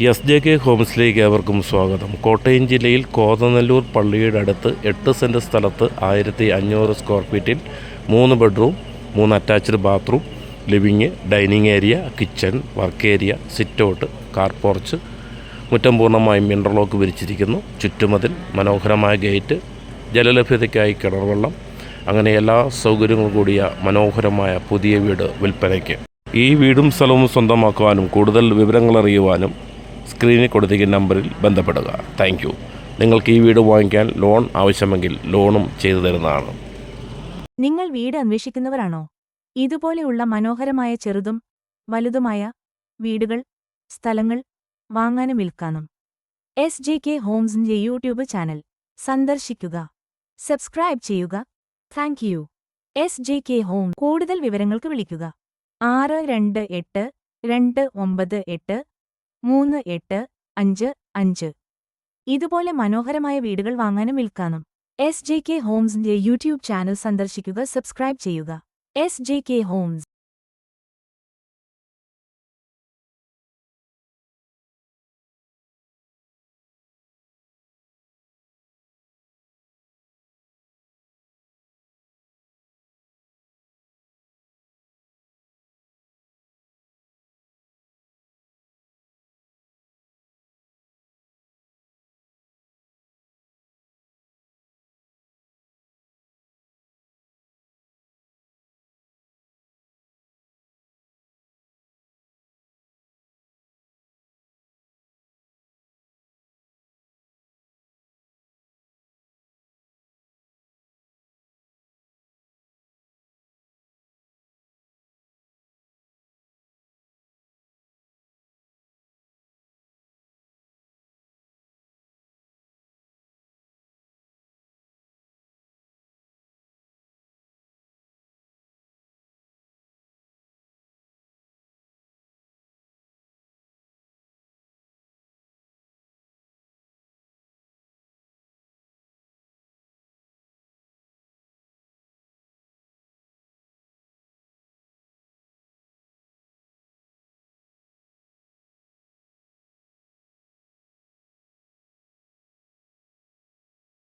S J K ഹോംസിലേക്ക് ഏവർക്കും സ്വാഗതം. കോട്ടയം ജില്ലയിൽ കോതനല്ലൂർ പള്ളിയുടെ അടുത്ത് എട്ട് സെന്റ് സ്ഥലത്ത് ആയിരത്തി അഞ്ഞൂറ് സ്ക്വയർ ഫീറ്റിൽ മൂന്ന് ബെഡ്റൂം മൂന്ന് attached bathroom living dining area kitchen work area sitout car porch മുറ്റം പൂർണമായും ഇന്റർലോക്ക് വിരിച്ചിരിക്കുന്നു. ചുറ്റുമതിൽ മനോഹരമായ ഗേറ്റ് ജലലഭ്യതയ്ക്കായി കിണർ വെള്ളം അങ്ങനെ എല്ലാ സൗകര്യങ്ങളും കൂടിയ മനോഹരമായ പുതിയ വീട് വിൽപ്പനയ്ക്ക്. ഈ വീടും സ്ഥലവും സ്വന്തമാക്കുവാനും കൂടുതൽ വിവരങ്ങൾ അറിയുവാനും സ്ക്രീനിൽ കൊടുത്തിരിക്കുന്ന നമ്പറിൽ ബന്ധപ്പെടുക. താങ്ക് നിങ്ങൾക്ക് ഈ വീട് വാങ്ങിക്കാൻ ലോൺ ആവശ്യമെങ്കിൽ ലോണും ചെയ്തു തരുന്നതാണ്. നിങ്ങൾ വീട് അന്വേഷിക്കുന്നവരാണോ? ഇതുപോലെയുള്ള മനോഹരമായ ചെറുതും വലുതുമായ വീടുകൾ സ്ഥലങ്ങൾ വാങ്ങാനും വിൽക്കാനും. എസ് ജെ കെ ഹോംസിന്റെ യൂട്യൂബ് ചാനൽ. സന്ദർശിക്കുക. സബ്സ്ക്രൈബ് ചെയ്യുക. Thank you S J K home കൂടുതൽ വിവരങ്ങൾക്ക് വിളിക്കുക. ആറ് രണ്ട് എട്ട് രണ്ട് ഒമ്പത് എട്ട് മൂന്ന് എട്ട് അഞ്ച് അഞ്ച്. ഇതുപോലെ മനോഹരമായ വീടുകൾ വാങ്ങാനും വിൽക്കാനും. എസ് ജെ കെ ഹോംസിന്റെ യൂട്യൂബ് ചാനൽ സന്ദർശിക്കുക സബ്സ്ക്രൈബ് ചെയ്യുക. S J K homes